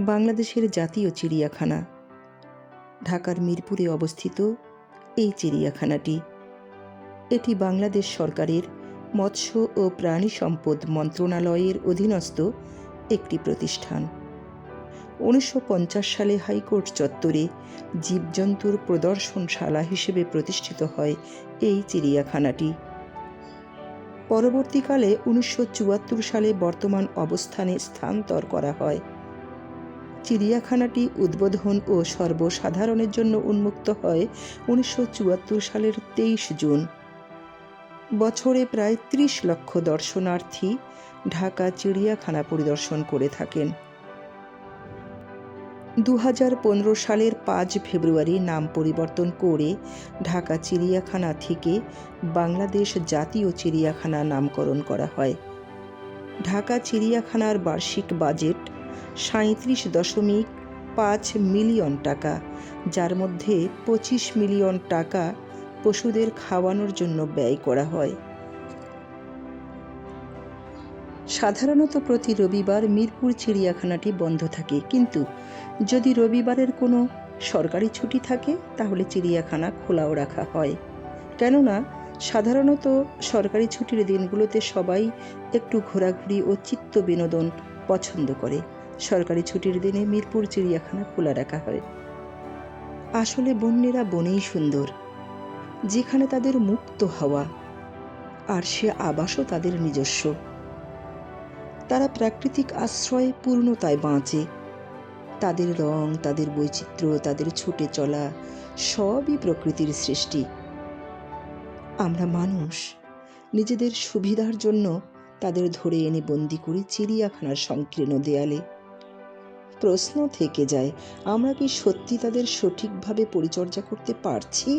বাংলাদেশের জাতীয় চিড়িয়াখানা। ঢাকার মিরপুরে অবস্থিত এই চিড়িয়াখানাটি। এটি বাংলাদেশ সরকারের মৎস্য ও প্রাণী সম্পদ মন্ত্রণালয়ের অধীনস্থ একটি প্রতিষ্ঠান। উনিশশো পঞ্চাশ সালে হাইকোর্ট চত্বরে জীবজন্তুর প্রদর্শনশালা হিসেবে প্রতিষ্ঠিত হয় এই চিড়িয়াখানাটি। পরবর্তীকালে উনিশশো চুয়াত্তর সালে বর্তমান অবস্থানে স্থানান্তর করা হয়। চিড়িয়াখানাটি উদ্বোধন ও সর্বসাধারণের জন্য উন্মুক্ত হয় উনিশশো চুয়াত্তর সালের তেইশ জুন। বছরে প্রায় ত্রিশ লক্ষ দর্শনার্থী ঢাকা চিড়িয়াখানা পরিদর্শন করে থাকেন। দু হাজার পনেরো সালের পাঁচ ফেব্রুয়ারি নাম পরিবর্তন করে ঢাকা চিড়িয়াখানা থেকে বাংলাদেশ জাতীয় চিড়িয়াখানা নামকরণ করা হয়। ঢাকা চিড়িয়াখানার বার্ষিক বাজেট সাঁত্রিশ দশমিক পাঁচ মিলিয়ন টাকা, যার মধ্যে পঁচিশ মিলিয়ন টাকা পশুদের খাওয়ানোর জন্য ব্যয় করা হয়। সাধারণত প্রতি রবিবার মিরপুর চিড়িয়াখানাটি বন্ধ থাকে, কিন্তু যদি রবিবারের কোনো সরকারি ছুটি থাকে, তাহলে চিড়িয়াখানা খোলাও রাখা হয়। কেননা, সাধারণত সরকারি ছুটির দিনগুলোতে সবাই একটু ঘোরাঘুরি ও চিত্ত বিনোদন পছন্দ করে। সরকারি ছুটির দিনে মিরপুর চিড়িয়াখানা খোলা রাখা হয়। আসলে বন্যেরা বনেই সুন্দর। যেখানে তাদের মুক্ত হওয়া, আর সে আবাসও তাদের নিজস্ব। তারা প্রাকৃতিক আশ্রয়ে পূর্ণতায় বাঁচে। তাদের রং, তাদের বৈচিত্র্য, তাদের ছুটে চলা সবই প্রকৃতির সৃষ্টি। আমরা মানুষ, নিজেদের সুবিধার জন্য তাদের ধরে এনে বন্দি করি চিড়িয়াখানার সংকীর্ণ দেয়ালে প্রশ্ন থেকে যায় আমরা কি সত্যি তাদের সঠিকভাবে পরিচর্যা করতে পারছি?